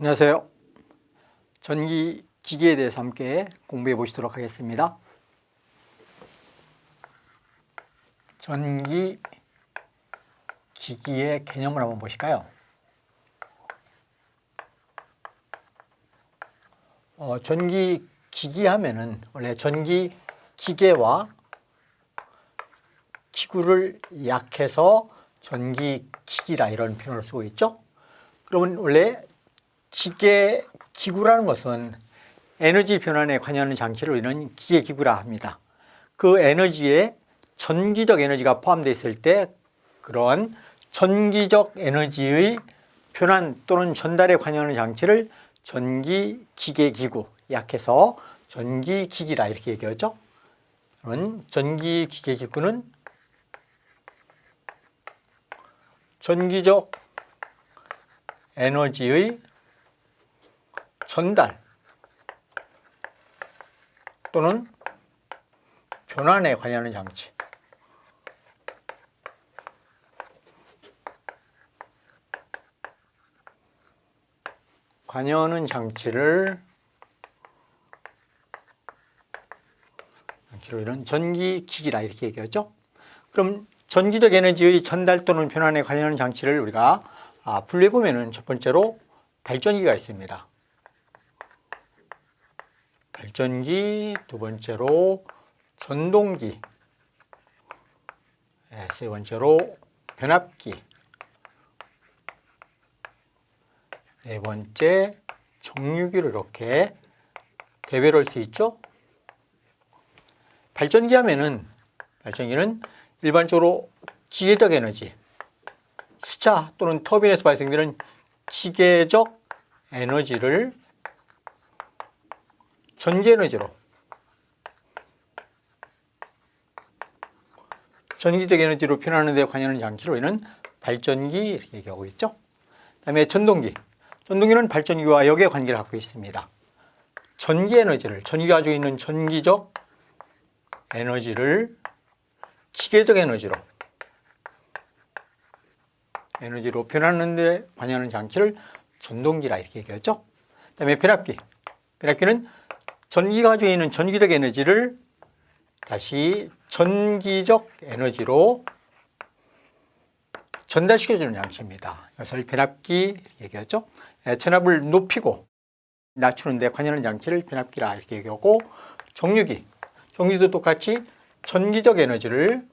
안녕하세요. 전기 기기에 대해서 함께 공부해 보시도록 하겠습니다. 전기 기기의 개념을 한번 보실까요? 어, 전기 기기 하면은 원래 전기 기계와 기구를 약해서 전기 기기라 이런 표현을 쓰고 있죠. 그러면 원래 기계 기구라는 것은 에너지 변환에 관여하는 장치를 우리는 기계 기구라 합니다. 그 에너지에 전기적 에너지가 포함되어 있을 때 그러한 전기적 에너지의 변환 또는 전달에 관여하는 장치를 전기 기계 기구 약해서 전기 기기라 이렇게 얘기하죠. 그러면 전기 기계 기구는 전기적 에너지의 전달 또는 변환에 관여하는 장치. 관여하는 장치를 이런 전기 기기라 이렇게 얘기하죠. 그럼 전기적 에너지의 전달 또는 변환에 관여하는 장치를 우리가 아, 분류해 보면은 첫 번째로 발전기가 있습니다. 발전기, 두 번째로 전동기, 네, 세 번째로 변압기, 네 번째 정류기를 이렇게 대별로 할 수 있죠. 발전기 하면은 발전기는 일반적으로 기계적 에너지, 수차 또는 터빈에서 발생되는 기계적 에너지를 전기 에너지로 전기적 에너지로 표현하는 데 관여하는 장치로 우리는 발전기 이렇게 얘기하고 있죠. 그다음에 전동기. 전동기는 발전기와 역의 관계를 갖고 있습니다. 전기 에너지를 전기가 가지고 있는 전기적 에너지를 기계적 에너지로 에너지로 변하는 데 관여하는 장치를 전동기라 이렇게 얘기하죠. 그다음에 변압기. 변압기는 전기가 가지고 있는 전기적 에너지를 다시 전기적 에너지로 전달시켜주는 장치입니다. 이것을 변압기 얘기하죠. 예, 전압을 높이고 낮추는 데 관여하는 장치를 변압기라 이렇게 얘기하고 정류기. 정류기도 똑같이 전기적 에너지를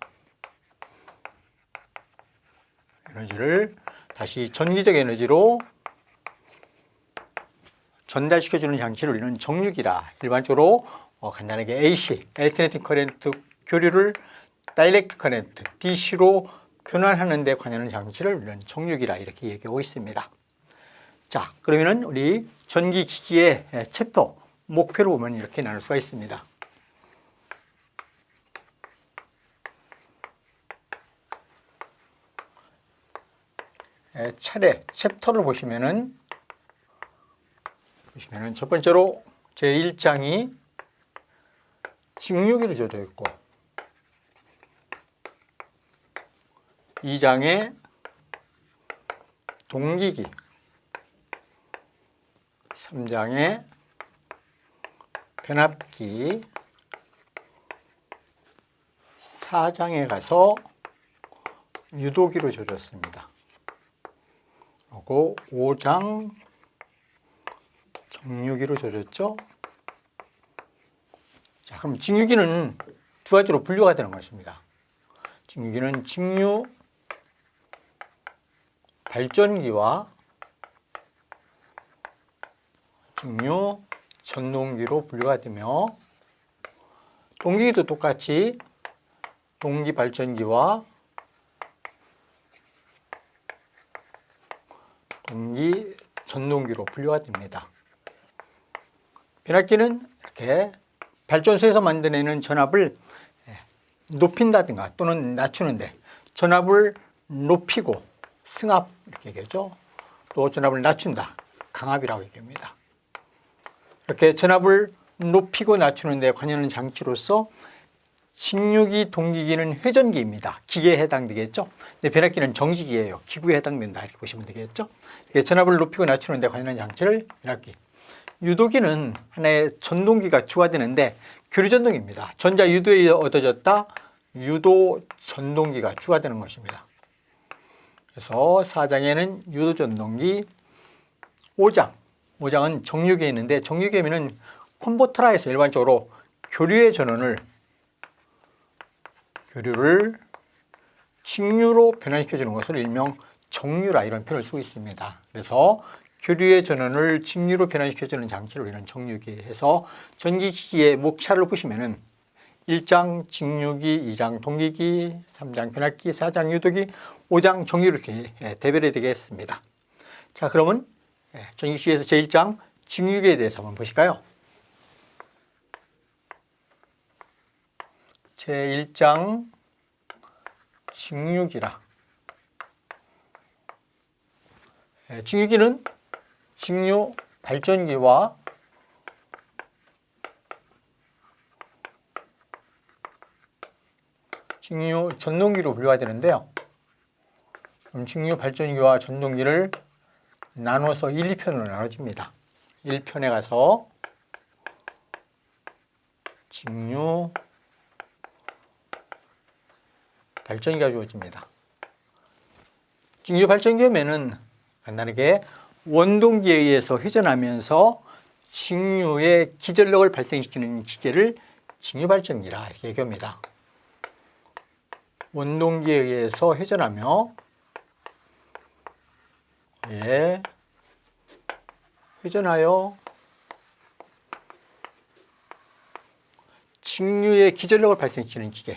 에너지를 다시 전기적 에너지로 전달시켜주는 장치를 우리는 정류기라 일반적으로 어, 간단하게 AC, 엘트네팅 커렌트 교류를 다이렉트 커렌트, DC로 변환하는 데 관여하는 장치를 우리는 정류기라 이렇게 얘기하고 있습니다. 자, 그러면은 우리 전기 기기의 챕터 목표를 보면 이렇게 나눌 수가 있습니다. 에, 차례 챕터를 보시면은 보시면은 첫 번째로 제 1장이 직류기로 줘져 있고 2장에 동기기 3장에 변압기 4장에 가서 유도기로 줘졌습니다. 그리고 5장 정유기로 줘졌죠. 자, 그럼 직유기는 두 가지로 분류가 되는 것입니다. 직유기는 직류 발전기와 직류 전동기로 분류가 되며 동기기도 똑같이 동기 발전기와 동기 전동기로 분류가 됩니다. 변압기는 이렇게 발전소에서 만들어내는 전압을 높인다든가 또는 낮추는데 전압을 높이고 승압 이렇게 얘기하죠. 또 전압을 낮춘다. 강압이라고 얘기합니다. 이렇게 전압을 높이고 낮추는 데 관여하는 장치로서 식류기, 동기기는 회전기입니다. 기계에 해당되겠죠. 근데 변압기는 정지기예요. 기구에 해당된다 이렇게 보시면 되겠죠. 이게 전압을 높이고 낮추는 데 관련한 장치를 변압기. 유도기는 하나의 전동기가 추가되는데 교류전동입니다. 전자 유도에 얻어졌다 유도 전동기가 추가되는 것입니다. 그래서 4장에는 유도 전동기 5장 5장은 정류기에 있는데 정류기에는 콤보트라에서 일반적으로 교류의 전원을 교류를 직류로 변환시켜 주는 것을 일명 정류라 이런 표현을 쓰고 있습니다. 그래서 교류의 전원을 직류로 변환시켜 주는 장치를 우리는 정류기 해서 전기기기의 목차를 보시면은 1장 직류기, 2장 동기기, 3장 변압기, 4장 유도기, 5장 정류 이렇게 예, 대별이 되겠습니다. 자, 그러면 예, 전기기에서 제1장 직류기에 대해서 한번 보실까요? 제1장 직류기라. 예, 직류기는 직류 발전기와 직류 전동기로 분류가 되는데요. 그럼 직류 발전기와 전동기를 나눠서 1, 2편으로 나눠집니다. 1편에 가서 직류 발전기가 주어집니다. 직류 발전기면은 간단하게 원동기에 의해서 회전하면서 직류의 기전력을 발생시키는 기계를 직류 발전기라 이렇게 얘기합니다. 원동기에 의해서 회전하며 예, 회전하여 직류의 기전력을 발생시키는 기계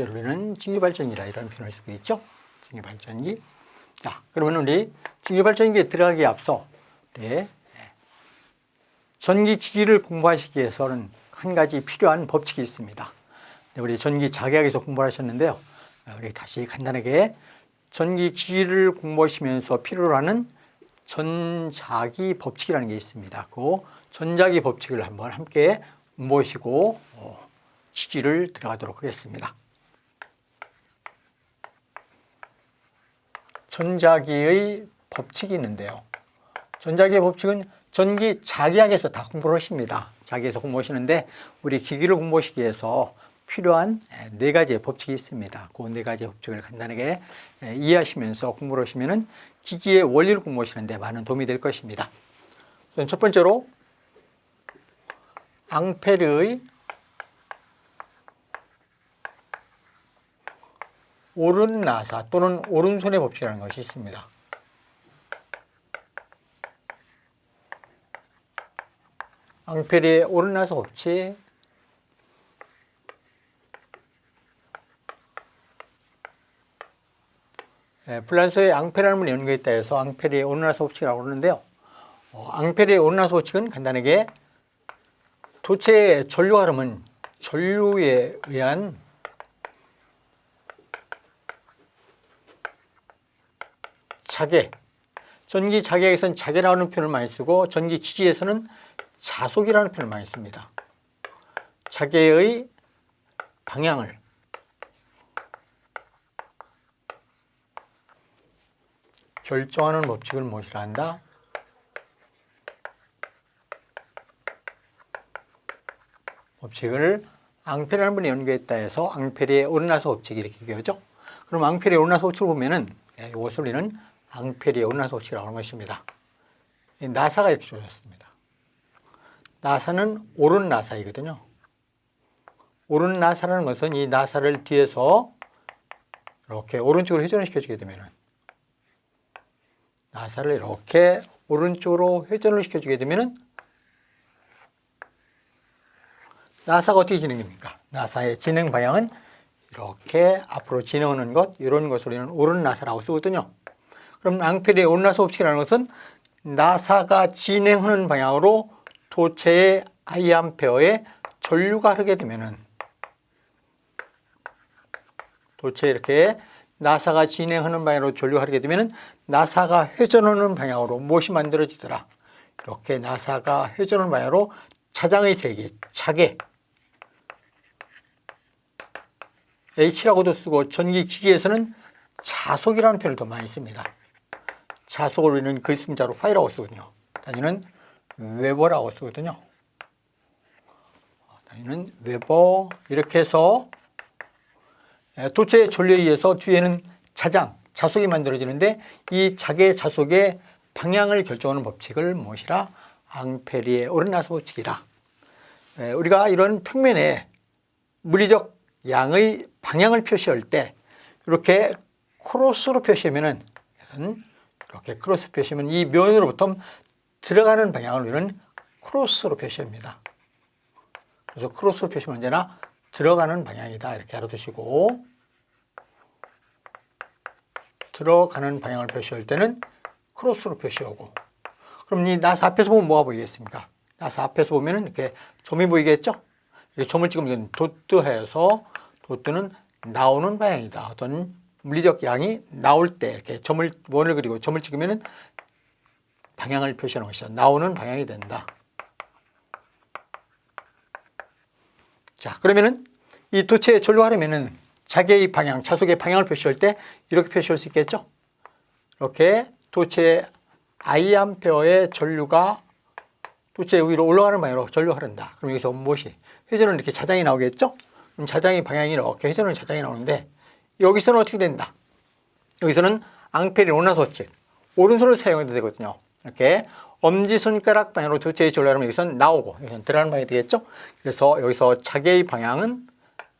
실제로 우리는 직류발전기라 이런 표현을 쓰고 있죠. 직류발전기. 자, 그러면 우리 직류발전기에 들어가기에 앞서 네. 전기기기를 공부하시기 위해서는 한 가지 필요한 법칙이 있습니다. 네, 우리 전기 자기학에서 공부를 하셨는데요. 우리 다시 간단하게 전기기기를 공부하시면서 필요로 하는 전자기 법칙이라는 게 있습니다. 그 전자기 법칙을 한번 함께 모시고 어, 기기를 들어가도록 하겠습니다. 전자기의 법칙이 있는데요. 전자기의 법칙은 전기 자기학에서 다 공부를 하십니다. 자기에서 공부하시는데 우리 기기를 공부하시기 위해서 필요한 네 가지의 법칙이 있습니다. 그 네 가지의 법칙을 간단하게 이해하시면서 공부를 하시면은 기기의 원리를 공부하시는데 많은 도움이 될 것입니다. 첫 번째로 앙페르의 오른 나사 또는 오른손의 법칙이라는 것이 있습니다. 앙페리의 오른 나사 법칙 예, 플란스의 앙페라는 연구했다 해서 앙페리의 오른 나사 법칙이라고 그러는데요. 어, 앙페리의 오른 나사 법칙은 간단하게 도체의 전류 흐름은 전류에 의한 자계, 전기 자계에서는 자계라는 표현을 많이 쓰고 전기 기기에서는 자속이라는 표현을 많이 씁니다. 자계의 방향을 결정하는 법칙을 무엇이라 한다? 법칙을 앙페라는 분이 연구했다 해서 앙페리의 오르나서 법칙이 이렇게 얘기하죠. 그럼 앙페리의 오르나서 법칙을 보면은 예, 이것을 우리는 앙페리의 오르나서 법칙이라고 하는 것입니다. 나사가 이렇게 주어졌습니다. 나사는 오른 나사이거든요. 오른 나사라는 것은 이 나사를 뒤에서 이렇게 오른쪽으로 회전을 시켜주게 되면 나사를 이렇게 오른쪽으로 회전을 시켜주게 되면 나사가 어떻게 진행됩니까? 나사의 진행 방향은 이렇게 앞으로 진행하는 것, 이런 것을 우리는 오른 나사라고 쓰거든요. 그럼 오른 나사 법칙이라는 것은 나사가 진행하는 방향으로 도체의 I암페어에 전류가 흐르게 되면은 도체 이렇게 나사가 진행하는 방향으로 전류하게 되면 나사가 회전하는 방향으로 무엇이 만들어지더라. 이렇게 나사가 회전하는 방향으로 차장의 세계, 차계 H라고도 쓰고 전기 기기에서는 자속이라는 표현을 더 많이 씁니다. 자속을 우리는 글쓰자로 파이라고 쓰거든요. 단위는 웨버라고 쓰거든요. 단위는 웨버 이렇게 해서 도체의 전류에 의해서 뒤에는 자장, 자속이 만들어지는데 이 자계 자속의 방향을 결정하는 법칙을 무엇이라? 앙페리의 오르나스 법칙이라. 에, 우리가 이런 평면에 물리적 양의 방향을 표시할 때 이렇게 크로스로 표시하면은 이 렇게 크로스 표시하면 이 면으로부터 들어가는 방향을 우리는 크로스로 표시합니다. 그래서 크로스로 표시하면 언제나 들어가는 방향이다 이렇게 알아두시고 들어가는 방향을 표시할 때는 크로스로 표시하고 그럼 이 나사 앞에서 보면 뭐가 보이겠습니까? 나사 앞에서 보면 이렇게 점이 보이겠죠? 이렇게 점을 찍으면 도트해서 도트는 나오는 방향이다. 어떤 물리적 양이 나올 때 이렇게 점을 원을 그리고 점을 찍으면은 방향을 표시하는 것이죠. 나오는 방향이 된다. 자, 그러면은 이 도체에 전류하려면은 자기의 방향, 자속의 방향을 표시할 때 이렇게 표시할 수 있겠죠? 이렇게 도체 I암페어의 전류가 도체 위로 올라가는 방향으로 전류하른다. 그럼 여기서 무엇이? 회전은 이렇게 자장이 나오겠죠? 그럼 자장의 방향이 이렇게 회전은 자장이 나오는데 여기서는 어떻게 된다? 여기서는 앙페리 오나소칙 오른손을 사용해도 되거든요. 이렇게 엄지손가락 방향으로 도체의 전류하면 여기서는 나오고 여기서는 들어가는 방향이 되겠죠? 그래서 여기서 자개의 방향은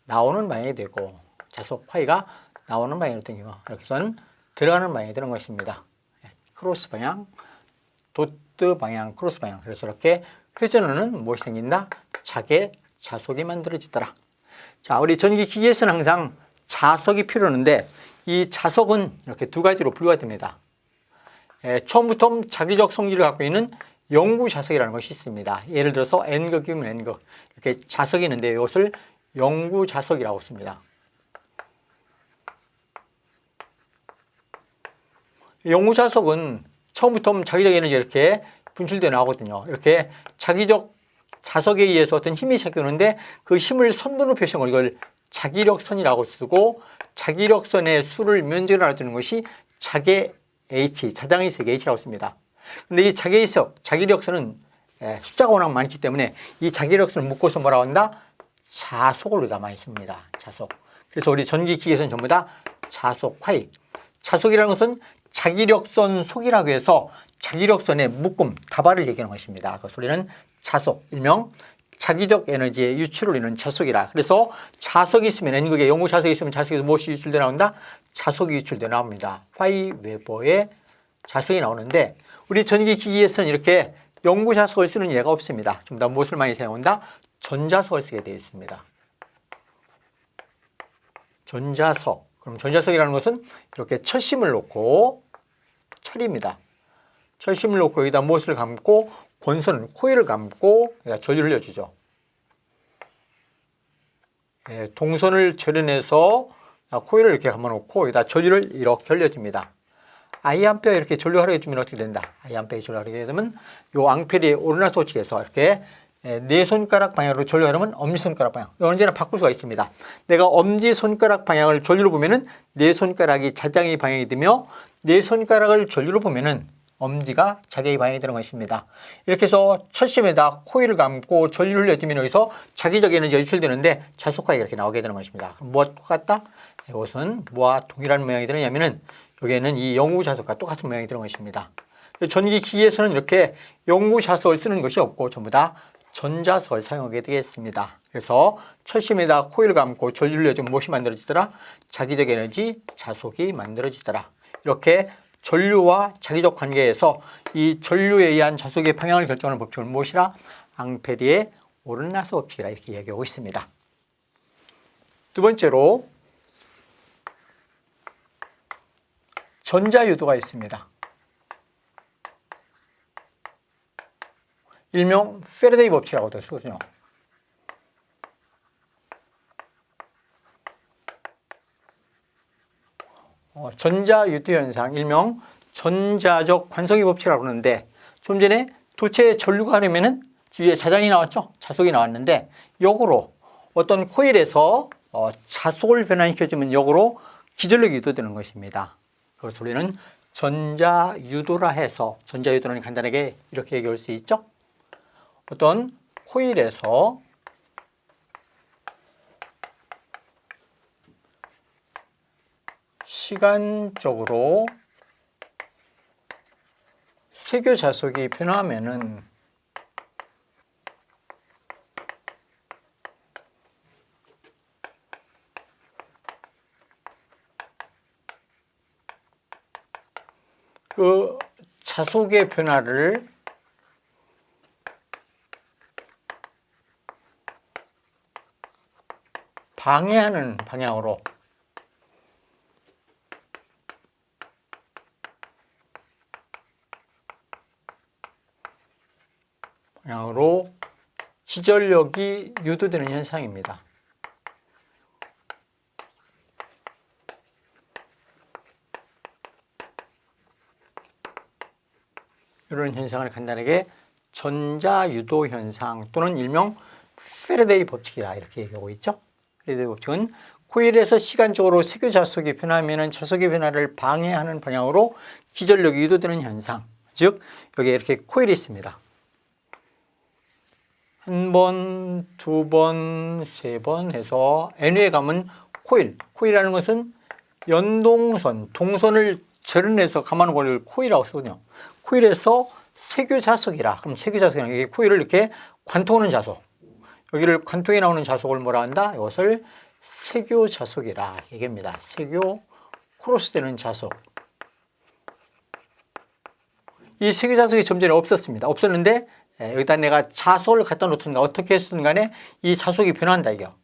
나오는 방향이 되고 자속 파이가 나오는 방향으로 되고 이렇게 해서는 들어가는 방향이 되는 것입니다. 예, 크로스 방향, 도트 방향, 크로스 방향. 그래서 이렇게 회전하는 무엇이 생긴다? 자개 자속이 만들어지더라. 자, 우리 전기 기기에서는 항상 자석이 필요한데 이 자석은 이렇게 두 가지로 분류가 됩니다. 예, 처음부터 자기적 성질을 갖고 있는 영구 자석이라는 것이 있습니다. 예를 들어서 N극이면 N극 이렇게 자석이 있는데 이것을 영구 자석이라고 씁니다. 영구 자석은 처음부터 자기적 에너지 이렇게 분출되어 나오거든요. 이렇게 자기적 자석에 의해서 어떤 힘이 작용하는데 그 힘을 선분으로 표시한 걸 이걸 자기력선이라고 쓰고 자기력선의 수를 면적으로 알아두는 것이 자계 H, 자장의 세계 H라고 씁니다. 근데 이 자계의석, 자기력선은 예, 숫자가 워낙 많기 때문에 이 자기력선을 묶어서 뭐라고 한다? 자속을 우리가 많이 씁니다. 자속. 그래서 우리 전기기에서는 전부 다 자속 화이. 자속이라는 것은 자기력선 속이라고 해서 자기력선의 묶음, 다발을 얘기하는 것입니다. 그 소리는 자속, 일명 자기적 에너지의 유출을 이루는 자속이라. 그래서 자석이 있으면 N극에 영구 자석이 있으면 자석에서 무엇이 유출돼 나온다? 자석이 유출돼 나옵니다. 파이 웨버의 자석이 나오는데 우리 전기 기기에서는 이렇게 영구 자석을 쓰는 예가 없습니다. 좀 더 무엇을 많이 사용한다? 전자석을 쓰게 되어 있습니다. 전자석. 그럼 전자석이라는 것은 이렇게 철심을 놓고 철입니다. 철심을 놓고 여기다 무엇을 감고 권선은 코일을 감고 전류를 흘려주죠. 예, 동선을 절연해서 코일을 이렇게 감아놓고 여기다 전류를 이렇게 흘려줍니다. I암페어 이렇게 전류하게 해주면 어떻게 된다? I암페어 전류하게 되면 요 앙페리의 오르나 소치에서 이렇게 네 손가락 방향으로 전류하려면 엄지손가락 방향. 언제나 바꿀 수가 있습니다. 내가 엄지손가락 방향을 전류로 보면 은 네 손가락이 자장의 방향이 되며 네 손가락을 전류로 보면 은 엄지가 자기의 방향이 되는 것입니다. 이렇게 해서 첫심에다 코일을 감고 전류를 내주면 여기서 자기적 에너지가 유출되는데 자속하게 이렇게 나오게 되는 것입니다. 무엇과 같다? 이것은 뭐와 동일한 모양이 되느냐면은 여기에는 이 영구 자석과 똑같은 모양이 되는 것입니다. 전기 기기에서는 이렇게 영구 자석을 쓰는 것이 없고 전부 다 전자석을 사용하게 되겠습니다. 그래서 철심에다 코일을 감고 전류를 내주면 무엇이 만들어지더라? 자기적 에너지 자속이 만들어지더라. 이렇게 전류와 자기적 관계에서 이 전류에 의한 자속의 방향을 결정하는 법칙은 무엇이라? 앙페리의 오른나스 법칙이라 이렇게 이야기하고 있습니다. 두 번째로 전자유도가 있습니다. 일명 페르데이 법칙이라고도 쓰거든요. 전자유도 현상, 일명 전자적 관성의 법칙이라고 하는데 좀 전에 도체 전류가 하려면은 주위에 자장이 나왔죠? 자속이 나왔는데 역으로 어떤 코일에서 어, 자속을 변환시켜주면 역으로 기전력이 유도되는 것입니다. 그것을 우리는 전자유도라 해서 전자유도는 간단하게 이렇게 얘기할 수 있죠? 어떤 코일에서 시간적으로 세교 자속이 변화하면은 그 자속의 변화를 방해하는 방향으로 기전력이 유도되는 현상입니다. 이런 현상을 간단하게 전자유도 현상 또는 일명 페르데이 법칙이라 이렇게 얘기하고 있죠. 페르데이 법칙은 코일에서 시간적으로 세교 자속이 변하면 자속의 변화를 방해하는 방향으로 기전력이 유도되는 현상. 즉 여기에 이렇게 코일이 있습니다. 한 번, 두 번, 세 번 해서 N에 가면 코일. 코일이라는 것은 연동선, 동선을 절연해서 감아놓은 걸 코일이라고 쓰거든요. 코일에서 세교 자석이라. 그럼 세교 자석이라는 게 코일을 이렇게 관통하는 자석. 여기를 관통에 나오는 자석을 뭐라 한다? 이것을 세교 자석이라 얘기합니다. 세교 크로스되는 자석. 이 세교 자석이 좀 전에 없었습니다. 없었는데 예, 여기다 내가 자석을 갖다 놓든가 어떻게 했든 간에 이 자석이 변한다 이거.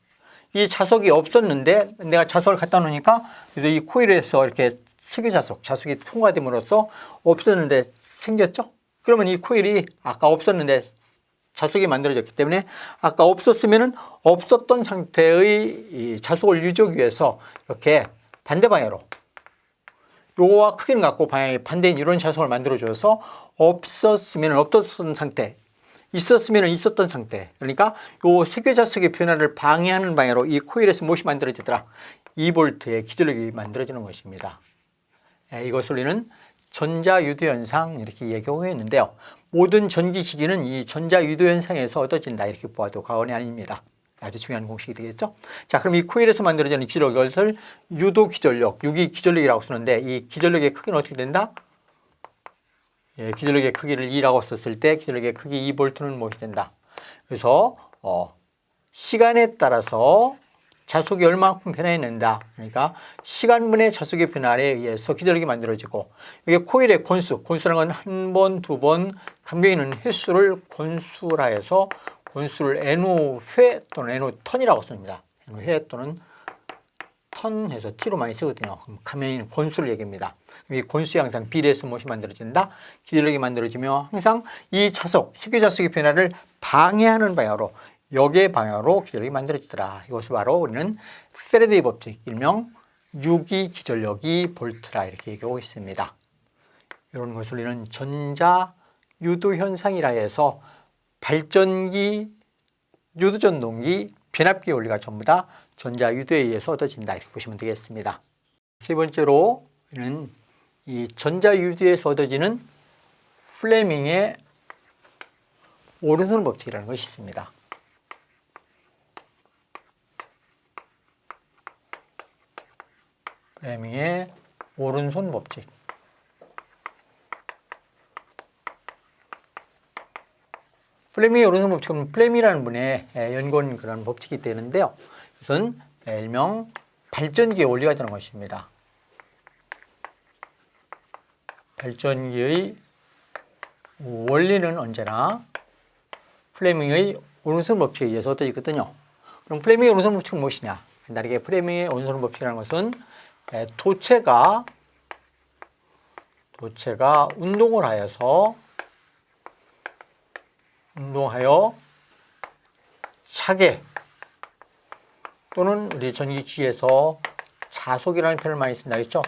이 자석이 없었는데 내가 자석을 갖다 놓으니까 이 코일에서 이렇게 세교 자석, 자석이 통과됨으로써 없었는데 생겼죠? 그러면 이 코일이 아까 없었는데 자석이 만들어졌기 때문에 아까 없었으면은 없었던 상태의 이 자석을 유지하기 위해서 이렇게 반대 방향으로 요거와 크기를 갖고 방향이 반대인 이런 자석을 만들어줘서 없었으면 없었던 상태, 있었으면 있었던 상태. 그러니까 요 세교 자석의 변화를 방해하는 방향으로 이 코일에서 무엇이 만들어지더라? 2볼트의 기전력이 만들어지는 것입니다. 예, 이것을 우리는 전자유도 현상 이렇게 얘기하고 있는데요. 모든 전기기기는 이 전자유도 현상에서 얻어진다 이렇게 보아도 과언이 아닙니다. 아주 중요한 공식이 되겠죠. 자, 그럼 이 코일에서 만들어지는 기전력 이것을 유도 기전력, 유기 기전력이라고 쓰는데 이 기전력의 크기는 어떻게 된다? 예, 기전력의 크기를 2라고 썼을 때 기전력의 크기 2볼트는 무엇이 된다? 그래서 어, 시간에 따라서 자속이 얼마만큼 변화했는다. 그러니까 시간분의 자속의 변화에 의해서 기전력이 만들어지고 이게 코일의 권수, 권수라는 건 한 번, 두 번, 감경이는 횟수를 권수라 해서 권수를 NO 회 또는 NO 턴이라고 씁니다. NO 회 또는 턴 해서 T로 많이 쓰거든요. 그럼 감경이는 권수를 얘기합니다. 이 권수의 항상 비례해서 무엇이 만들어진다? 기전력이 만들어지며 항상 이 자속, 식기 자속의 변화를 방해하는 방향으로 역의 방향으로 기전력이 만들어지더라. 이것을 바로 우리는 페레데이 법칙, 일명 유기 기전력이 볼트라 이렇게 얘기하고 있습니다. 이런 것을 우리는 전자 유도 현상이라 해서 발전기, 유도 전동기, 변압기 원리가 전부 다 전자 유도에 의해서 얻어진다 이렇게 보시면 되겠습니다. 세 번째로 우리는 이 전자 유도에서 얻어지는 플레밍의 오른손 법칙이라는 것이 있습니다. 플레밍의 오른손 법칙. 플레밍의 오른손 법칙은 플레밍이라는 분의 연구한 그런 법칙이 되는데요. 이것은 일명 발전기의 원리가 되는 것입니다. 발전기의 원리는 언제나 플레밍의 오른손 법칙에 의해서 얻어지거든요. 그럼 플레밍의 오른손 법칙은 무엇이냐? 간단하게 플레밍의 오른손 법칙이라는 것은 도체가 도체가 운동을 하여서 운동하여 차게 또는 우리 전기기에서 자속이라는 표현을 많이 쓴다 했죠.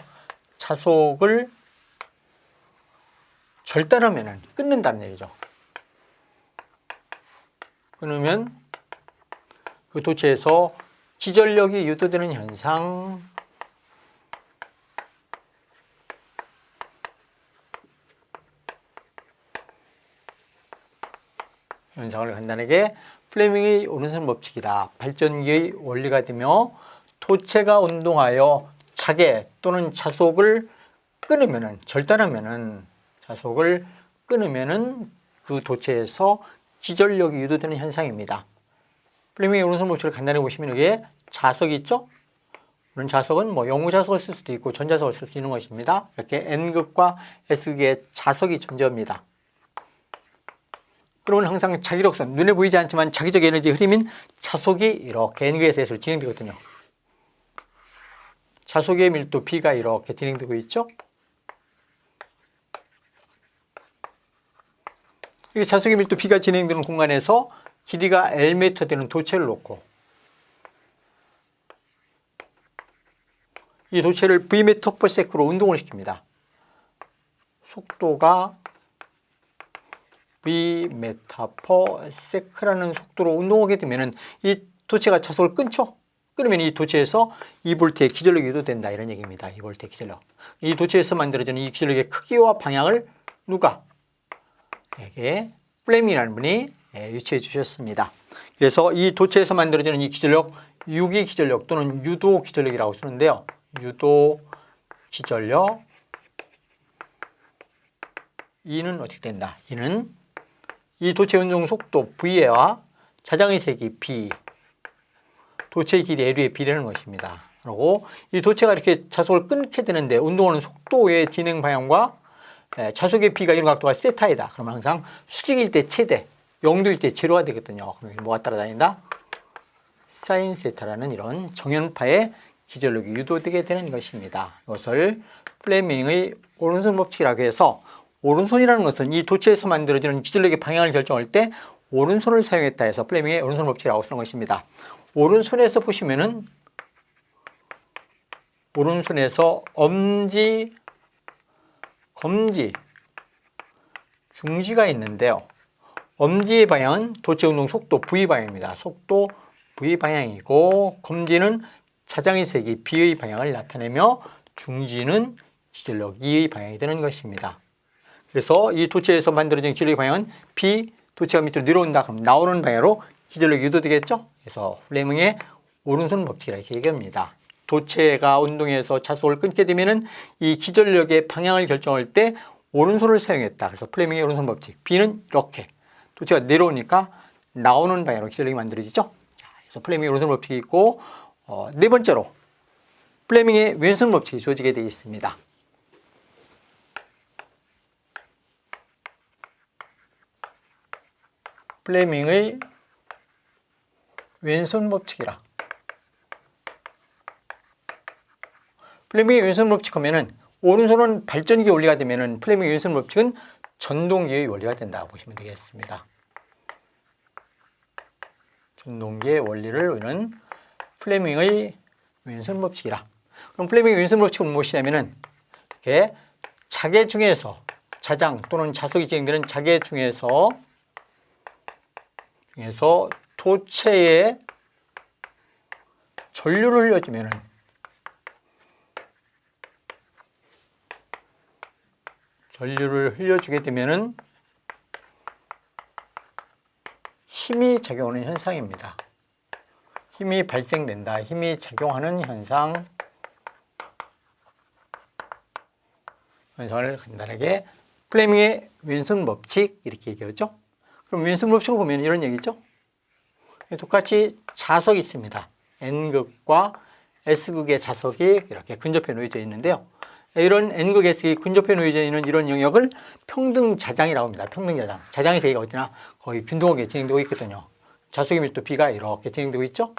자속을 절단하면 끊는다는 얘기죠. 끊으면 그 도체에서 기전력이 유도되는 현상 현상을 간단하게 플레밍의 오른손 법칙이라 발전기의 원리가 되며 도체가 운동하여 차계 또는 자속을 끊으면은 절단하면은 자속을 끊으면은 그 도체에서 기전력이 유도되는 현상입니다. 플레밍의 오른손 법칙을 간단히 보시면 이게 자석이 있죠? 그런 자석은 뭐 영구 자석을 쓸 수도 있고 전자석을 쓸 수 있는 것입니다. 이렇게 N극과 S극의 자석이 존재합니다. 그러면 항상 자기력선, 눈에 보이지 않지만 자기적 에너지 흐름인 자속이 이렇게 N극에서 S로 진행되거든요. 자속의 밀도 B가 이렇게 진행되고 있죠. 이게 자석의 밀도 B가 진행되는 공간에서 길이가 Lm 되는 도체를 놓고 이 도체를 Vm per sec로 운동을 시킵니다. 속도가 Vm per sec라는 속도로 운동하게 되면은 이 도체가 자석을 끊죠. 끊으면 이 도체에서 2볼트의 기전력이 유도된다 이런 얘기입니다. 2볼트의 기전력. 이 도체에서 만들어지는 이 기전력의 크기와 방향을 누가 에게 플레밍이라는 분이 예, 유추해 주셨습니다. 그래서 이 도체에서 만들어지는 이 기전력 유기 기전력 또는 유도 기전력이라고 쓰는데요. 유도 기전력 이는 어떻게 된다? 이는 이 도체 운동 속도 V와 자장의 세기 B 도체 길이 L의 비례는 것입니다. 그리고 이 도체가 이렇게 자속을 끊게 되는데 운동하는 속도의 진행 방향과 예, 자속의 B가 이런 각도가 세타이다. 그러면 항상 수직일 때 최대, 영도일 때 제로가 되거든요. 그럼 뭐가 따라다닌다? 사인 세타라는 이런 정연파의 기전력이 유도되게 되는 것입니다. 이것을 플레밍의 오른손 법칙이라고 해서 오른손이라는 것은 이 도체에서 만들어지는 기전력의 방향을 결정할 때 오른손을 사용했다 해서 플레밍의 오른손 법칙이라고 쓰는 것입니다. 오른손에서 보시면은 오른손에서 엄지, 검지, 중지가 있는데요. 엄지의 방향은 도체 운동 속도 V 방향입니다. 속도 V 방향이고 검지는 차장의 세기 B의 방향을 나타내며 중지는 기전력 E의 방향이 되는 것입니다. 그래서 이 도체에서 만들어진 기전력의 방향은 B, 도체가 밑으로 내려온다 그럼 나오는 방향으로 기전력이 유도되겠죠? 그래서 플레밍의 오른손 법칙이라고 얘기합니다. 도체가 운동해서 자속을 끊게 되면은 이 기전력의 방향을 결정할 때 오른손을 사용했다. 그래서 플레밍의 오른손 법칙. B는 이렇게 도체가 내려오니까 나오는 방향으로 기전력이 만들어지죠. 그래서 플레밍의 오른손 법칙이 있고 어, 네 번째로 플레밍의 왼손 법칙이 주어지게 되어 있습니다. 플레밍의 왼손 법칙이라. 플레밍의 왼손 법칙 하면은 오른손은 발전기 원리가 되면은 플레밍의 왼손 법칙은 전동기의 원리가 된다고 보시면 되겠습니다. 전동기의 원리를 우리는 플레밍의 왼손 법칙이라. 그럼 플레밍의 왼손 법칙은 무엇이냐면은 이렇게 자개 중에서 자장 또는 자속이 진행되는 자개 중에서 중에서 도체에 전류를 흘려주면은 전류를 흘려주게 되면은 힘이 작용하는 현상입니다. 힘이 발생된다. 힘이 작용하는 현상. 현상을 간단하게 플레밍의 왼손 법칙 이렇게 얘기하죠. 그럼 왼손 법칙을 보면 이런 얘기죠. 똑같이 자석이 있습니다. N극과 S극의 자석이 이렇게 근접해 놓여져 있는데요. 이런 N극, 근접해 놓여져 있는 이런 영역을 평등자장이라고 합니다. 평등자장. 자장의 세계가 어디나 거의 균등하게 진행되고 있거든요. 자속의 밀도 B가 이렇게 진행되고 있죠.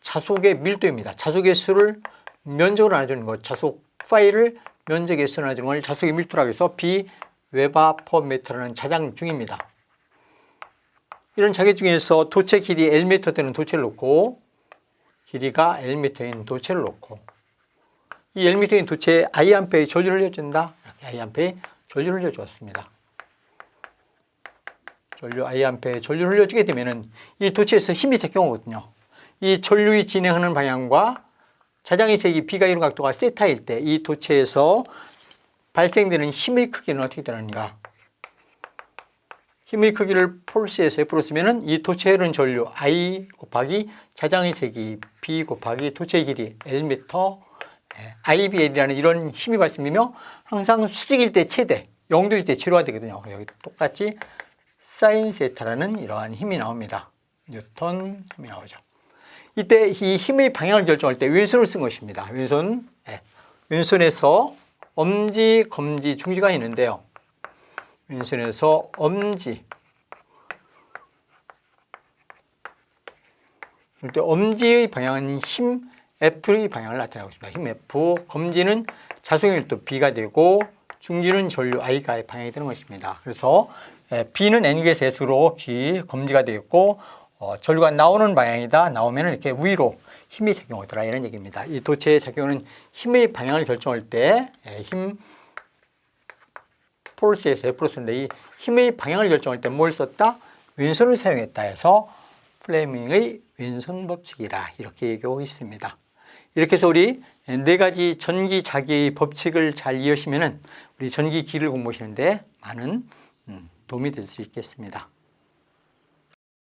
자속의 밀도입니다. 자속의 수를 면적으로 나눠주는 것, 자속 파일을 면적의 수로 나눠주는 걸 자속의 밀도라고 해서 B 웨바 퍼 미터라는 자장 중입니다. 이런 자개 중에서 도체 길이 Lm 되는 도체를 놓고 길이가 Lm인 도체를 놓고 이 1m인 도체에 암페의 전류를 흘려준다. 이렇게 암페의 전류를 흘려주었습니다. 전류 암페의 전류를 흘려주게 되면은 이 도체에서 힘이 작용하거든요. 이 전류이 진행하는 방향과 자장의 색이 B가 이룬 각도가 세타일 때 이 도체에서 발생되는 힘의 크기는 어떻게 되는가? 힘의 크기를 폴스에서 F로 쓰면은 이 도체에 흐르는 전류 I 곱하기 자장의 색이 B 곱하기 도체의 길이 L미터 IBL이라는 이런 힘이 발생되며 항상 수직일 때 최대, 0도일 때 제로가 되거든요. 여기 똑같이 사인 세타라는 이러한 힘이 나옵니다. 뉴턴 힘이 나오죠. 이때 이 힘의 방향을 결정할 때 왼손을 쓴 것입니다. 왼손, 예. 왼손에서 엄지, 검지, 중지가 있는데요. 왼손에서 엄지. 이때 엄지의 방향은 힘 F의 방향을 나타내고 있습니다. 힘 F, 검지는 자성일도 B가 되고 중지는 전류 I가 방향이 되는 것입니다. 그래서 예, B는 N개 세수로 G, 검지가 되겠고 어, 전류가 나오는 방향이다. 나오면 이렇게 위로 힘이 작용하더라 이런 얘기입니다. 이 도체의 작용은 힘의 방향을 결정할 때 예, 힘 폴스에서 F로 쓰는데 이 힘의 방향을 결정할 때 뭘 썼다? 왼손을 사용했다 해서 플레밍의 왼손 법칙이라 이렇게 얘기하고 있습니다. 이렇게 해서 우리 네 가지 전기 자기의 법칙을 잘 이해하시면은 우리 전기 기를 공부하시는데 많은 음, 도움이 될 수 있겠습니다.